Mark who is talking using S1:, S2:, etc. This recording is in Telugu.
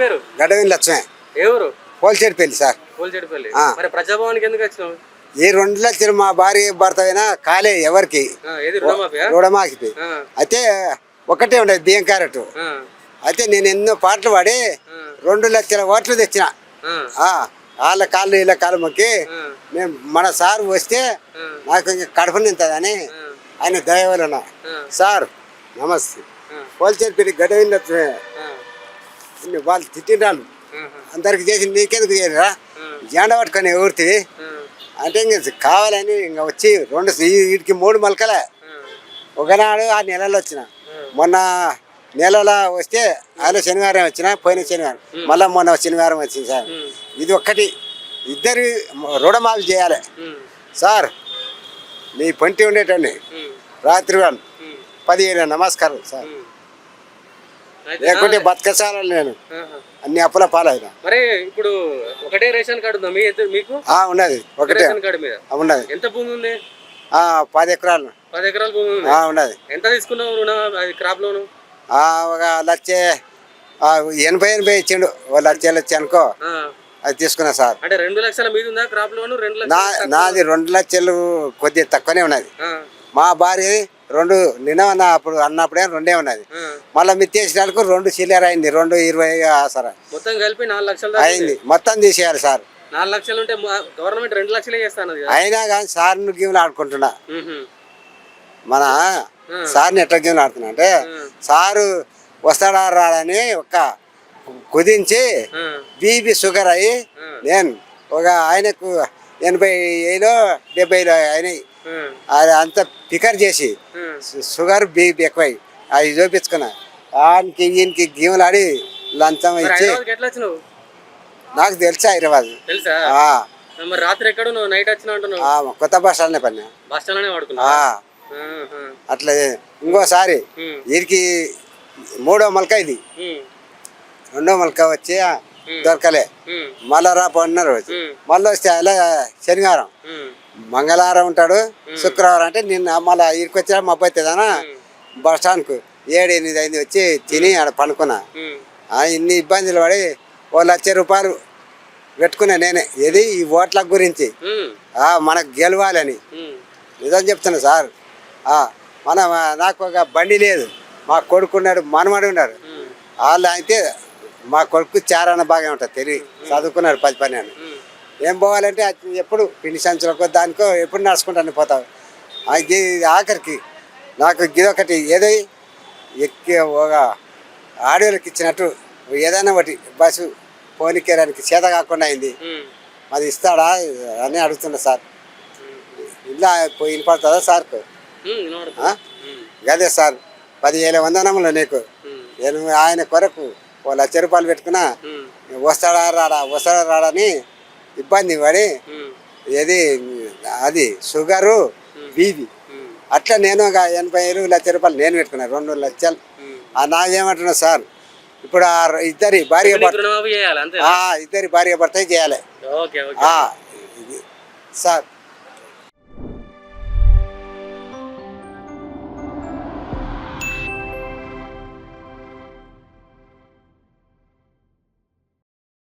S1: పేరు?
S2: గడవిన లక్ష్మే. పోల్చేడు పెళ్ళి సార్.
S1: కోల్చెడిపల్లి
S2: ఆ.
S1: మరి ప్రజాభవన్కి ఎందుకు వచ్చినావు?
S2: ఈ రెండు లక్షలు మా భార్య భర్త అయినా కాలే ఎవరికి.
S1: ఆ, ఏది రుణమాఫియా?
S2: రుణమాకి
S1: ఆ,
S2: అయితే ఒకటే ఉండేది బియ్యం క్యారెట్.
S1: ఆ,
S2: అయితే నేను ఎన్నో పాటలు పాడి రెండు లక్షల ఓట్లు తెచ్చిన.
S1: ఆ,
S2: ఆ, వాళ్ళ కాళ్ళు వీళ్ళ కాళ్ళు మొక్కి
S1: ఆ,
S2: మేము మన సార్ వస్తే నాకు ఇంక కడప నింతదని ఆయన దయవలన.
S1: ఆ,
S2: సార్ నమస్తే.
S1: ఆ,
S2: పోల్చేరు పెళ్ళి గడవిన వాళ్ళు తిట్టినాళ్ళు
S1: ఆహా,
S2: అందరికి చేసి నీకెందుకు చేయరా జెండా పట్టుకొని ఎవరితివి
S1: ఆ,
S2: అంటే ఇంక కావాలని ఇంక వచ్చి రెండు వీటికి మూడు మొలకలే. ఒకనాడు ఆ నెలలో వచ్చిన. మొన్న నెలలో వస్తే ఆయన శనివారం వచ్చిన పోయిన శనివారం. మళ్ళీ మొన్న శనివారం వచ్చింది సార్. ఇది ఒక్కటి. ఇద్దరు రుణమాఫీ చేయాలి. సార్ మీ పంటి ఉండేటండి రాత్రి వాళ్ళు పదిహేను నమస్కారం సార్. లేకుంటే బతకసాలను నేను. అన్ని అప్పుల పాలైన.
S1: మరి ఇప్పుడు ఒకటే రేషన్ కార్డు ఉందా మీ ఇద్దరు మీకు?
S2: ఉన్నది ఒకటే.
S1: రేషన్ కార్డు మీద?
S2: ఉన్నది.
S1: ఎంత భూమి ఉంది?
S2: పది ఎకరాలు.
S1: పది ఎకరాల భూమి ఉంది?
S2: ఉన్నది.
S1: ఎంత తీసుకున్నావు రుణ అది క్రాప్ లోను?
S2: ఒక లక్ష ఎనభై ఎనభై ఇచ్చిండు. లక్ష లక్ష అనుకో. అది తీసుకున్నా సార్.
S1: అంటే రెండు లక్షల మీద ఉందా క్రాప్ లోను? రెండు
S2: నాది రెండు లక్షలు కొద్దిగా తక్కువనే ఉన్నది. మా భార్య రెండు నిన్న అన్న అప్పుడు అన్నప్పుడే రెండే ఉన్నది. మళ్ళీ మీరు తీసినందుకు రెండు చిల్లర అయింది రెండు ఇరవై సరే.
S1: మొత్తం కలిపి నాలుగు లక్షలు
S2: అయింది. మొత్తం తీసేయాలి సార్.
S1: నాలుగు లక్షలు ఉంటే గవర్నమెంట్ రెండు లక్షలే చేస్తాను
S2: అయినా కానీ సార్ని గేమ్లు ఆడుకుంటున్నా. మన సార్ని ఎట్లా గేమ్లు ఆడుతున్నా అంటే సారు వస్తాడా రాడని ఒక కుదించి బీపీ షుగర్ అయ్యి నేను ఒక ఆయనకు ఎనభై ఏలో డెబ్బైలో అయినాయి.
S1: ఆ,
S2: అది అంత పికర్ చేసి షుగర్ బీపీ ఎక్కువై. అవి చూపించుకున్నా. ఆయనకి ఈయనకి గీములాడి లంచం ఇచ్చి. నాకు తెలుసా హైదరాబాద్.
S1: రాత్రి ఎక్కడ నైట్ వచ్చినా
S2: కొత్త బస్ స్టాండ్నే పని
S1: బస్ స్టాండ్
S2: ఆ, అట్లా ఇంకోసారి వీరికి మూడో మొలక ఇది. రెండో మొలక వచ్చి దొరకలే. మళ్ళా రా పడినారు మళ్ళీ వస్తే అలా శనివారం. మంగళవారం ఉంటాడు శుక్రవారం అంటే నిన్న మళ్ళీ వచ్చినా మా అవుతుందనా బస్ స్టాండ్కు. ఏడు ఎనిమిది అయింది వచ్చి తిని ఆడ పనుకున్నా. ఆ, ఇన్ని ఇబ్బందులు పడి ఓ లక్ష రూపాయలు పెట్టుకున్నా నేనే. ఇది ఈ ఓట్ల గురించి. ఆ, మనకు గెలవాలని. నిజం చెప్తున్నా సార్. ఆ, మన నాకు ఒక బండి లేదు. మా కొడుకు ఉన్నాడు మనమడు ఉన్నాడు. వాళ్ళు అయితే మా కొడుకు చారణ బాగా ఉంటుంది తెలివి చదువుకున్నాడు పది పన్నెండు. ఏం పోవాలంటే అది ఎప్పుడు పిండి సంచులకో దానికో ఎప్పుడు నడుచుకుంటాను పోతావు. ఇది ఆఖరికి నాకు ఇదొకటి ఏదో ఎక్కి ఒక ఆడవాళ్ళకి ఇచ్చినట్టు ఏదైనా ఒకటి బస్సు పోనీకేయడానికి చేత కాకుండా అయింది. అది ఇస్తాడా అని అడుగుతున్నా సార్. ఇలా వినపడుతుందా సార్కు? ఆ? గదే సార్ పదిహేను వందనములు నీకు. నేను ఆయన కొరకు ఓ లక్ష రూపాయలు పెట్టుకున్నా. వస్తాడా రాడా వస్తాడా రాడని ఇబ్బంది పడి ఏది అది షుగరు బీపీ. అట్లా నేను ఒక ఎనభై ఇరవై లక్ష రూపాయలు నేను పెట్టుకున్నాను రెండు లక్షలు. ఆ నాకేమంటున్నా సార్? ఇప్పుడు ఆ ఇద్దరి భార్య భర్త ఇద్దరి భార్య భర్త చేయాలి. సార్